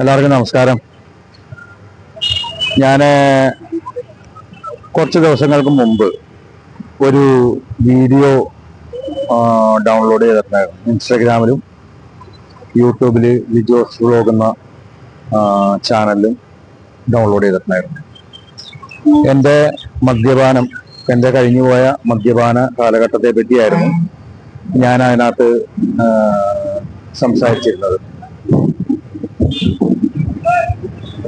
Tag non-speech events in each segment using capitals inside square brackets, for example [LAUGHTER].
എല്ലാവർക്കും നമസ്കാരം. ഞാൻ കുറച്ച് ദിവസങ്ങൾക്ക് മുമ്പ് ഒരു വീഡിയോ ഡൗൺലോഡ് ചെയ്തിട്ടുണ്ടായിരുന്നു. ഇൻസ്റ്റാഗ്രാമിലും യൂട്യൂബിൽ വിജോസ് വ്ലോഗ് എന്ന ചാനലിലും ഡൗൺലോഡ് ചെയ്തിട്ടുണ്ടായിരുന്നു. എന്റെ മദ്യപാനം എന്റെ കഴിഞ്ഞുപോയ മദ്യപാന കാലഘട്ടത്തെ പറ്റിയായിരുന്നു ഞാൻ അതിനകത്ത് സംസാരിച്ചിരുന്നത്.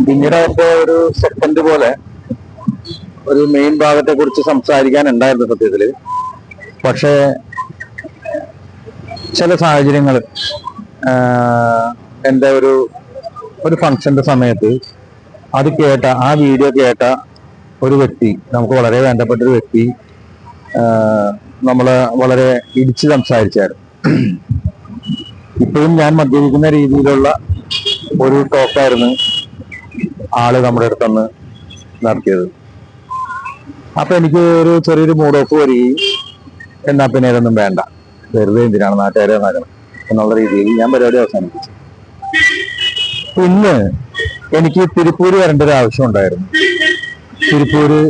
പിന്നീട് അപ്പോ ഒരു സെക്കൻഡ് പോലെ ഒരു മെയിൻ ഭാഗത്തെ കുറിച്ച് സംസാരിക്കാൻ ഉണ്ടായിരുന്നു സത്യത്തിൽ. പക്ഷേ ചില സാഹചര്യങ്ങൾ എന്റെ ഒരു ഒരു ഫങ്ഷന്റെ സമയത്ത് അത് കേട്ട ആ വീഡിയോ കേട്ട ഒരു വ്യക്തി നമുക്ക് വളരെ വേണ്ടപ്പെട്ട ഒരു വ്യക്തി നമ്മളെ വളരെ ഇടിച്ച് സംസാരിച്ചായിരുന്നു. ഇപ്പോഴും ഞാൻ മദ്യപിക്കുന്ന രീതിയിലുള്ള ഒരു ടോക്കായിരുന്നു ആൾ നമ്മുടെ അടുത്തന്ന് നടത്തിയത്. അപ്പൊ എനിക്ക് ഒരു ചെറിയൊരു മൂഡ് ഓഫ് വരികയും എന്നാ പിന്നെ ഇതൊന്നും വേണ്ട. വെറുതെ എന്തിനാണ് നാട്ടുകാരെ നഗരം എന്നുള്ള രീതിയിൽ ഞാൻ പരിപാടി അവസാനിപ്പിച്ചു. ഇന്ന് എനിക്ക് തിരുപ്പൂര് വരേണ്ട ഒരു ആവശ്യം ഉണ്ടായിരുന്നു. തിരുപ്പൂര്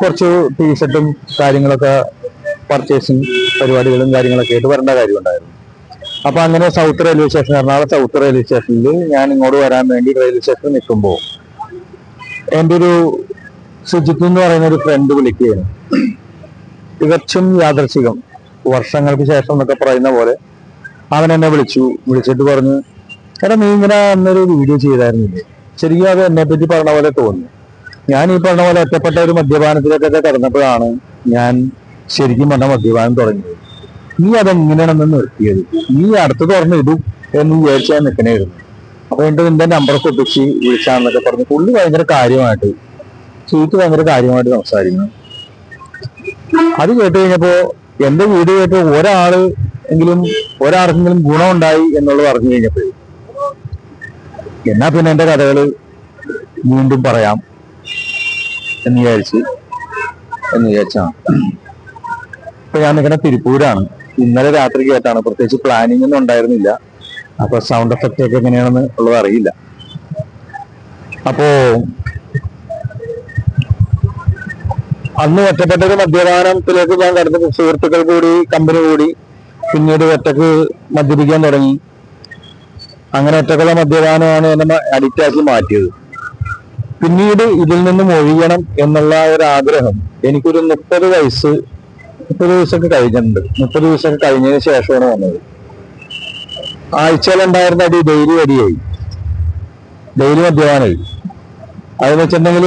കുറച്ച് ടീഷർട്ടും കാര്യങ്ങളൊക്കെ പർച്ചേസിങ് പരിപാടികളും കാര്യങ്ങളൊക്കെ ആയിട്ട് വരേണ്ട കാര്യമുണ്ടായിരുന്നു അപ്പൊ അങ്ങനെ south railway station Ernakulam south railway സ്റ്റേഷനിൽ ഞാൻ ഇങ്ങോട്ട് വരാൻ വേണ്ടി റെയിൽവേ സ്റ്റേഷനിൽ നിൽക്കുമ്പോൾ എന്റെ ഒരു സുജിത്ത് എന്ന് പറയുന്ന ഒരു ഫ്രണ്ട് വിളിക്കുകയാണ്. തികച്ചും യാദർശികം. വർഷങ്ങൾക്ക് ശേഷം എന്നൊക്കെ പറയുന്ന പോലെ അവൻ എന്നെ വിളിച്ചു. വിളിച്ചിട്ട് പറഞ്ഞു എടാ നീ ഇങ്ങനെ അന്നൊരു വീഡിയോ ചെയ്തായിരുന്നില്ലേ? ശരിക്കും അത് എന്നെ പറ്റി പറഞ്ഞ പോലെ തോന്നി. ഞാൻ ഈ പറഞ്ഞ പോലെ ഒറ്റപ്പെട്ട ഒരു മദ്യപാനത്തിലേക്കൊക്കെ കടന്നപ്പോഴാണ് ഞാൻ ശരിക്കും പറഞ്ഞ മദ്യപാനം തുടങ്ങിയത്. നീ അതെങ്ങനെയാണെന്ന് നിർത്തിയത്? നീ അടുത്ത് തുറന്നു ഇടും എന്ന് വിചാരിച്ച് ഞാൻ നിൽക്കണായിരുന്നു. അപ്പൊ എന്റെ നിന്റെ നമ്പർ ഒപ്പിച്ച് വിളിച്ചാന്നൊക്കെ പറഞ്ഞു പുള്ളി ഭയങ്കര കാര്യമായിട്ട് ചീത്ത് ഭയങ്കര കാര്യമായിട്ട് സംസാരിക്കുന്നു. അത് കേട്ട് കഴിഞ്ഞപ്പോ എന്റെ വീട് കേട്ട് ഒരാൾ എങ്കിലും ഒരാൾക്കെങ്കിലും ഗുണമുണ്ടായി എന്നുള്ളത് പറഞ്ഞു കഴിഞ്ഞപ്പോ എന്നാ പിന്നെ എന്റെ കഥകൾ വീണ്ടും പറയാം എന്ന് വിചാരിച്ച് എന്ന് വിചാരിച്ചാണ്. ഇപ്പൊ ഞാൻ നിൽക്കുന്ന തിരുപ്പൂരാണ്. ഇന്നലെ രാത്രി കേട്ടാണ്. പ്രത്യേകിച്ച് പ്ലാനിങ് ഒന്നും ഉണ്ടായിരുന്നില്ല. അപ്പൊ സൗണ്ട് എഫക്റ്റ് ഒക്കെ എങ്ങനെയാണെന്ന് ഉള്ളത് അറിയില്ല. അപ്പോ അന്ന് ഒറ്റപ്പെട്ട ഒരു മദ്യപാനത്തിലേക്ക് ഞാൻ കടന്ന്. സുഹൃത്തുക്കൾ കൂടി കമ്പനി കൂടി പിന്നീട് ഒറ്റയ്ക്ക് മദ്യപിക്കാൻ തുടങ്ങി. അങ്ങനെ ഒറ്റക്കുള്ള മദ്യപാനമാണ് എന്നെ അഡിക്റ്റ് ആക്കി മാറ്റിയത്. പിന്നീട് ഇതിൽ നിന്നും ഒഴിയണം എന്നുള്ള ഒരു ആഗ്രഹം എനിക്കൊരു മുപ്പത് വയസ്സ് മുപ്പത് ദിവസമൊക്കെ കഴിഞ്ഞിട്ടുണ്ട്. മുപ്പത് ദിവസമൊക്കെ കഴിഞ്ഞതിന് ശേഷമാണ് വന്നത്. ആഴ്ചയിലുണ്ടായിരുന്ന അടി ഡെയിലി അടിയായി ഡെയിലി മദ്യപാനായി അതെന്ന് വെച്ചിട്ടുണ്ടെങ്കിൽ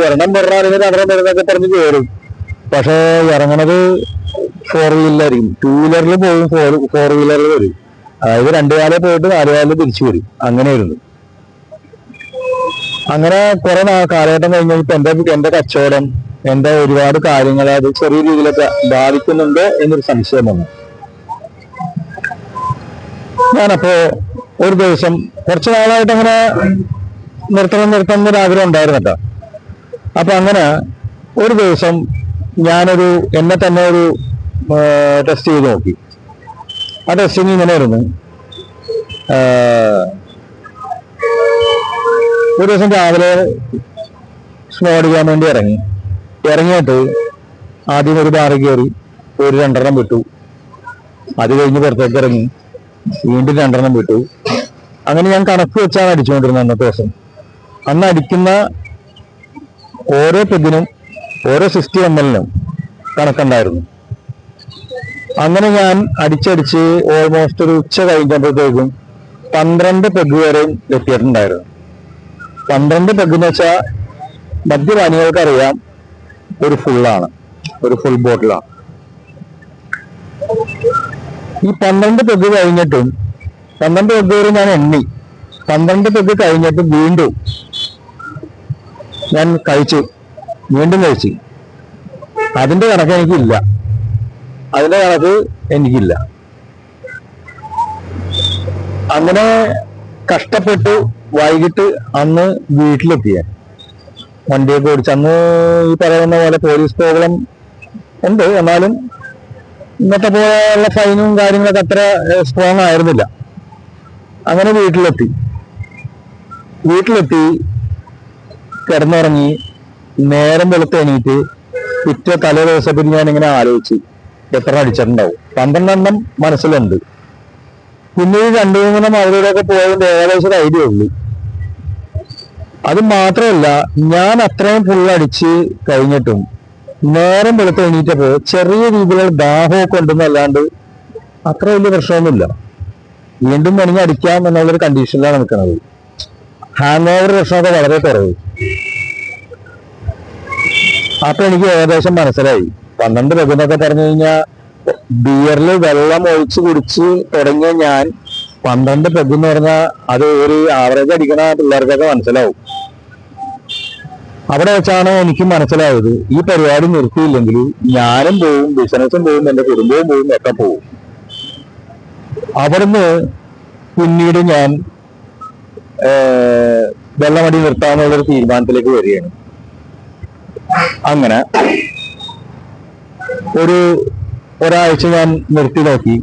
വരണം പറഞ്ഞാൽ രണ്ടര വരുന്നൊക്കെ പറഞ്ഞ് കയറും. പക്ഷേ ഇറങ്ങണത് ഫോർ വീലറായിരിക്കും ടൂ വീലറിൽ പോകും ഫോർ ഫോർ വീലറിൽ വരും. അതായത് രണ്ടു കാലം പോയിട്ട് നാല് കാലം തിരിച്ചു വരും. അങ്ങനെയായിരുന്നു അങ്ങനെ കുറെ കാലഘട്ടം കഴിഞ്ഞപ്പോൾ എന്റെ എന്റെ കച്ചവടം എന്റെ ഒരുപാട് കാര്യങ്ങൾ അത് ചെറിയ രീതിയിലൊക്കെ ബാധിക്കുന്നുണ്ട് എന്നൊരു സംശയം വന്നു ഞാനപ്പോ ഒരു ദിവസം കുറച്ച് നാളായിട്ട് അങ്ങനെ നിർത്തണം നിർത്തണം എന്നൊരു ആഗ്രഹം ഉണ്ടായിരുന്നു കേട്ടോ അപ്പൊ അങ്ങനെ ഒരു ദിവസം ഞാനൊരു എന്നെ തന്നെ ഒരു ടെസ്റ്റ് ചെയ്ത് നോക്കി. ആ ടെസ്റ്റിങ് ഇങ്ങനെയായിരുന്നു ഒരു ദിവസം രാവിലെ സ്നോ അടിക്കാൻ വേണ്ടി ഇറങ്ങി. ഇറങ്ങിയിട്ട് ആദ്യം ഒരു ബാറി കയറി ഒരു രണ്ടെണ്ണം വിട്ടു. അത് കഴിഞ്ഞ് പുറത്തേക്ക് ഇറങ്ങി വീണ്ടും രണ്ടെണ്ണം വിട്ടു. അങ്ങനെ ഞാൻ കണക്ക് വെച്ചാണ് അടിച്ചുകൊണ്ടിരുന്നത് അന്നത്തെ ദിവസം. അന്ന് അടിക്കുന്ന ഓരോ പെഗിനും ഓരോ സിക്സ്റ്റി എം എല്ലിനും കണക്കുണ്ടായിരുന്നു. അങ്ങനെ ഞാൻ അടിച്ചടിച്ച് ഓൾമോസ്റ്റ് ഒരു ഉച്ച കഴിഞ്ഞപ്പോഴത്തേക്കും പന്ത്രണ്ട് പെഗ് വരെയും എത്തിയിട്ടുണ്ടായിരുന്നു. പന്ത്രണ്ട് പെഗ് എന്ന് വെച്ചാൽ മദ്യപാനികൾക്ക് അറിയാം ഒരു ഫുള്ളാണ് ഒരു ഫുൾ ബോട്ടിലാണ് ഈ പന്ത്രണ്ട് പെഗ് കഴിഞ്ഞിട്ടും പന്ത്രണ്ട് പെഗ് വരെ ഞാൻ എണ്ണി. പന്ത്രണ്ട് പെഗ് കഴിഞ്ഞിട്ട് വീണ്ടും ഞാൻ കഴിച്ചു. വീണ്ടും കഴിച്ചു. അതിന്റെ കണക്ക് എനിക്കില്ല. അതിന്റെ കണക്ക് എനിക്കില്ല. അങ്ങനെ കഷ്ടപ്പെട്ടു വൈകിട്ട് അന്ന് വീട്ടിലെത്തിയ. വണ്ടിയൊക്കെ ഓടിച്ച്. അന്ന് ഈ പറയുന്ന പോലെ പോലീസ് പ്രോബ്ലം ഉണ്ട്. എന്നാലും ഇന്നത്തെ പോലെയുള്ള ഫൈനും കാര്യങ്ങളൊക്കെ അത്ര സ്ട്രോങ് ആയിരുന്നില്ല. അങ്ങനെ വീട്ടിലെത്തി. വീട്ടിലെത്തി കിടന്നുറങ്ങി നേരം വെളുത്ത് എണീറ്റ് പിറ്റേ തലേ ദിവസത്തിൽ ഞാൻ ഇങ്ങനെ ആലോചിച്ച് എത്ര അടിച്ചിട്ടുണ്ടാവും. പന്ത്രണ്ടെണ്ണം മനസ്സിലുണ്ട്. പിന്നെ ഈ രണ്ടു മൂന്നെണ്ണം അവരോടൊക്കെ പോയതിന്റെ ഏകദേശം ഒരു ഐഡിയ ഉള്ളൂ. അത് മാത്രമല്ല ഞാൻ അത്രയും അടിച്ച് കഴിഞ്ഞിട്ടും നേരം വെളുത്ത് എണീറ്റപ്പോ ചെറിയ രീതിയിലുള്ള ദാഹമൊക്കെ ഉണ്ടെന്നല്ലാണ്ട് അത്ര വലിയ പ്രശ്നമൊന്നുമില്ല. വീണ്ടും വേണമെങ്കിൽ അടിക്കാം എന്നുള്ളൊരു കണ്ടീഷനിലാണ് നിൽക്കുന്നത്. ഹാങ് ഓവർ പ്രശ്നമൊക്കെ വളരെ കുറവ്. അപ്പൊ എനിക്ക് ഏകദേശം മനസ്സിലായി. പന്ത്രണ്ട് ലഘുന്നൊക്കെ പറഞ്ഞു കഴിഞ്ഞാൽ ബിയറിൽ വെള്ളം ഒഴിച്ച് കുടിച്ച് തുടങ്ങിയ ഞാൻ പന്ത്രണ്ട് പെഗ് എന്ന് പറഞ്ഞാൽ അത് ഒരു ആവറേജ് അടിക്കുന്ന പിള്ളേർക്കൊക്കെ മനസ്സിലാവും. അവിടെ വെച്ചാണ് എനിക്ക് മനസ്സിലായത് ഈ പരിപാടി നിർത്തിയില്ലെങ്കിൽ ഞാനും പോവും ബിസിനസ്സും പോവും എന്റെ കുടുംബവും പോവും ഒക്കെ പോവും. അവിടുന്ന് പിന്നീട് ഞാൻ വെള്ളമടി നിർത്താമെന്നുള്ളൊരു തീരുമാനത്തിലേക്ക് വരികയാണ്. അങ്ങനെ ഒരു ഒരാഴ്ച ഞാൻ നിർത്തി നോക്കി.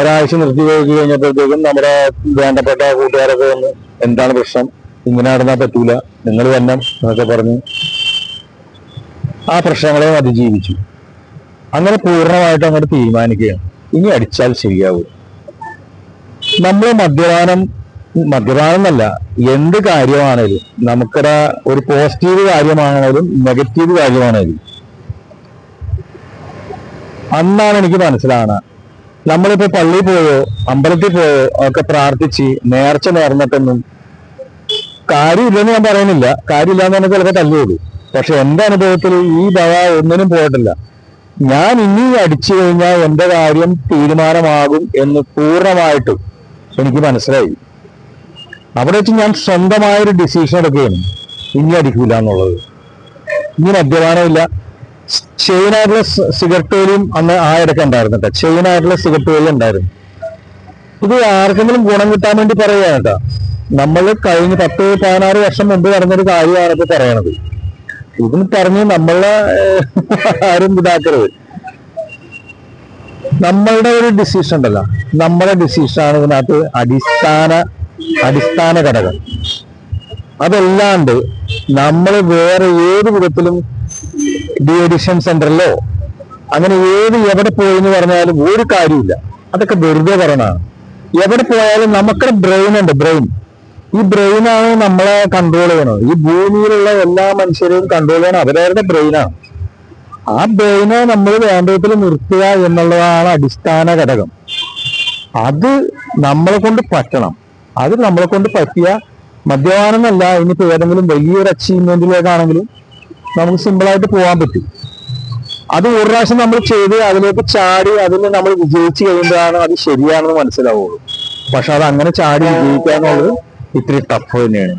ഒരാഴ്ച നിർത്തി പോയി കഴിഞ്ഞപ്പോഴത്തേക്കും നമ്മുടെ വേണ്ടപ്പെട്ട കൂട്ടുകാരൊക്കെ വന്ന് എന്താണ് പ്രശ്നം? ഇങ്ങനെ നടന്നാൽ പറ്റൂല. നിങ്ങൾ വന്നം എന്നൊക്കെ പറഞ്ഞ് ആ പ്രശ്നങ്ങളെ അതിജീവിച്ചു. അങ്ങനെ പൂർണമായിട്ട് അങ്ങോട്ട് തീരുമാനിക്കുകയാണ്. ഇനി അടിച്ചാൽ ശരിയാവും നമ്മൾ മദ്യപാനം മദ്യപാനം എന്നല്ല എന്ത് കാര്യമാണേലും നമുക്കൊരു ഒരു പോസിറ്റീവ് കാര്യമാണേലും നെഗറ്റീവ് കാര്യമാണേലും. അന്നാണ് എനിക്ക് മനസ്സിലാവുന്നത് നമ്മളിപ്പോ പള്ളിയിൽ പോയോ അമ്പലത്തിൽ പോയോ ഒക്കെ പ്രാർത്ഥിച്ച് നേർച്ച നേർന്നിട്ടൊന്നും കാര്യമില്ലെന്ന് ഞാൻ പറയുന്നില്ല. കാര്യമില്ലാന്ന് പറഞ്ഞാൽ ചിലപ്പോൾ തല്ലുള്ളൂ പക്ഷെ എന്റെ അനുഭവത്തിൽ ഈ ദവ ഒന്നിനും പോയിട്ടില്ല. ഞാൻ ഇനി അടിച്ചു കഴിഞ്ഞാൽ എന്റെ കാര്യം തീരുമാനമാകും എന്ന് പൂർണമായിട്ടും എനിക്ക് മനസ്സിലായി. അവിടെ വെച്ച് ഞാൻ സ്വന്തമായൊരു ഡിസിഷൻ എടുക്കുകയാണ്. ഇനി അടിക്കില്ല എന്നുള്ളത്. ഇനി മദ്യപാനമില്ല ചെയിൻ സിഗരറ്റോലിയും അന്ന് ആ ഇടയ്ക്ക് ഉണ്ടായിരുന്നു കേട്ടോ. ചെയിനായിട്ടുള്ള സിഗരറ്റ് വലി ഉണ്ടായിരുന്നു. ഇത് ആർക്കെങ്കിലും ഗുണം കിട്ടാൻ വേണ്ടി പറയുകയാണ് കേട്ടോ. നമ്മൾ കഴിഞ്ഞ പത്ത് പതിനാറ് വർഷം മുമ്പ് നടന്നൊരു കാര്യമാണ് ഇപ്പൊ പറയണത്. ഇതിന് പറഞ്ഞ് നമ്മളെ [LAUGHS] ആരും ഇതാക്കരുത്. നമ്മളുടെ ഒരു ഡിസിഷൻ ഉണ്ടല്ലോ. നമ്മുടെ ഡിസിഷനാണ് ഇതിനകത്ത് അടിസ്ഥാന അടിസ്ഥാന ഘടകം. അതല്ലാണ്ട് നമ്മൾ വേറെ ഏത് വിധത്തിലും ഡി എഡിഷൻ സെന്ററിലോ അങ്ങനെ ഏത് എവിടെ പോയി എന്ന് പറഞ്ഞാലും ഒരു കാര്യമില്ല അതൊക്കെ വെറുതെ പറയണതാണ്. എവിടെ പോയാലും നമുക്കൊരു ബ്രെയിൻ ഉണ്ട് ബ്രെയിൻ ഈ ബ്രെയിനാണ് നമ്മളെ കൺട്രോൾ ചെയ്യണത്. ഈ ഭൂമിയിലുള്ള എല്ലാ മനുഷ്യരെയും കൺട്രോൾ ചെയ്യണം അവരവരുടെ ബ്രെയിനാണ് ആ ബ്രെയിനെ നമ്മൾ വേണ്ട വിധത്തിൽ നിർത്തുക എന്നുള്ളതാണ് അടിസ്ഥാന ഘടകം. അത് നമ്മളെ കൊണ്ട് പറ്റണം. അത് നമ്മളെ കൊണ്ട് പറ്റിയ മദ്യപാനം എന്നല്ല ഇനിയിപ്പോ ഏതെങ്കിലും വലിയൊരു അച്ചീവ്മെന്റിലേക്കാണെങ്കിലും നമുക്ക് സിമ്പിളായിട്ട് പോകാൻ പറ്റും. അത് ഒരു പ്രാവശ്യം നമ്മൾ ചെയ്ത് അതിലേക്ക് ചാടി അതിന് നമ്മൾ വിജയിച്ചു കഴിയുമ്പോഴാണ് അത് ശരിയാണെന്ന് മനസ്സിലാവുള്ളൂ. പക്ഷെ അത് അങ്ങനെ ചാടി വിജയിക്കാന്നുള്ളത് ഇത്തിരി ടഫ് തന്നെയാണ്.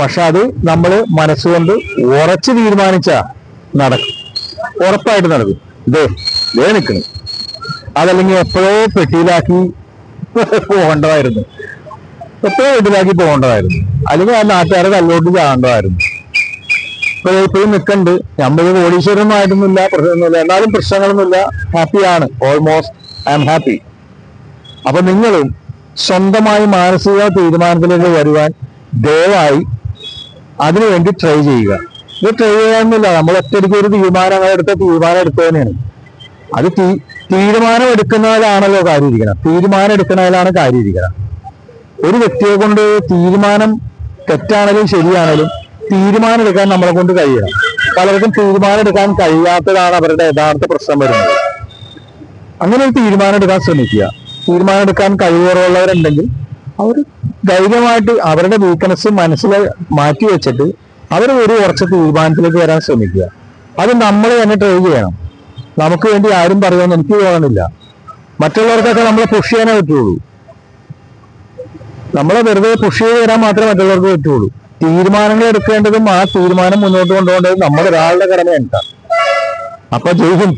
പക്ഷെ അത് നമ്മൾ മനസ്സുകൊണ്ട് ഉറച്ച് തീരുമാനിച്ച നടക്കും. ഉറപ്പായിട്ട് നടക്കും. ഇതേ ഇതേ നിൽക്കുന്നു അതല്ലെങ്കിൽ എപ്പോഴോ പെട്ടിയിലാക്കി പോകേണ്ടതായിരുന്നു. എപ്പോഴോ വീട്ടിലാക്കി പോകേണ്ടതായിരുന്നു. അല്ലെങ്കിൽ ആ നാട്ടുകാരെ തല്ലോട്ട് ചാകേണ്ടതായിരുന്നു ഇപ്പൊ ഇപ്പോഴും നിൽക്കുന്നുണ്ട് നമ്മൾ കോടീശ്വരൊന്നും ആയിട്ടൊന്നുമില്ല പ്രശ്നമൊന്നുമില്ല. എന്നാലും പ്രശ്നങ്ങളൊന്നുമില്ല. ഹാപ്പിയാണ്. ഓൾമോസ്റ്റ് ഐ എം ഹാപ്പി അപ്പൊ നിങ്ങളും സ്വന്തമായി മാനസിക തീരുമാനത്തിലേക്ക് വരുവാൻ ദയവായി അതിനുവേണ്ടി ട്രൈ ചെയ്യുക. ഇത് ട്രൈ ചെയ്യാനൊന്നുമില്ല. നമ്മൾ ഒറ്റയ്ക്ക് ഒരു തീരുമാനം അങ്ങനെ എടുത്ത തീരുമാനം എടുത്തതന്നെയാണ് അത് തീ- തീരുമാനം എടുക്കുന്നതിലാണല്ലോ കാര്യം ഇരിക്കണം തീരുമാനം എടുക്കുന്നതിലാണ് കാര്യം ഇരിക്കണം ഒരു വ്യക്തിയെ കൊണ്ട് തീരുമാനം തെറ്റാണെങ്കിലും ശരിയാണെങ്കിലും തീരുമാനം എടുക്കാൻ നമ്മളെ കൊണ്ട് കഴിയണം. പലർക്കും തീരുമാനം എടുക്കാൻ കഴിയാത്തതാണ് അവരുടെ യഥാർത്ഥ പ്രശ്നം വരുന്നത്. അങ്ങനെ ഒരു തീരുമാനം എടുക്കാൻ ശ്രമിക്കുക. തീരുമാനം എടുക്കാൻ കഴിവുള്ളവരുണ്ടെങ്കിൽ അവർ ധൈര്യമായിട്ട് അവരുടെ വീക്ക്നെസ് മനസ്സിൽ മാറ്റി വെച്ചിട്ട് അവർ ഒരു ഉറച്ച തീരുമാനത്തിലേക്ക് വരാൻ ശ്രമിക്കുക. അത് നമ്മൾ തന്നെ ട്രൈ ചെയ്യണം. നമുക്ക് വേണ്ടി ആരും പറയുമെന്ന് എനിക്ക് തോന്നുന്നില്ല മറ്റുള്ളവർക്കൊക്കെ നമ്മളെ പുഷ് ചെയ്യാനേ പറ്റുള്ളൂ. നമ്മളെ വെറുതെ പുഷ് ചെയ്ത് തരാൻ മാത്രമേ മറ്റുള്ളവർക്ക് പറ്റുള്ളൂ. തീരുമാനങ്ങൾ എടുക്കേണ്ടതും ആ തീരുമാനം മുന്നോട്ട് കൊണ്ടുപോകേണ്ടതും നമ്മൾ ഒരാളുടെ കടമയാണ്. അപ്പൊ ജയിക്കും.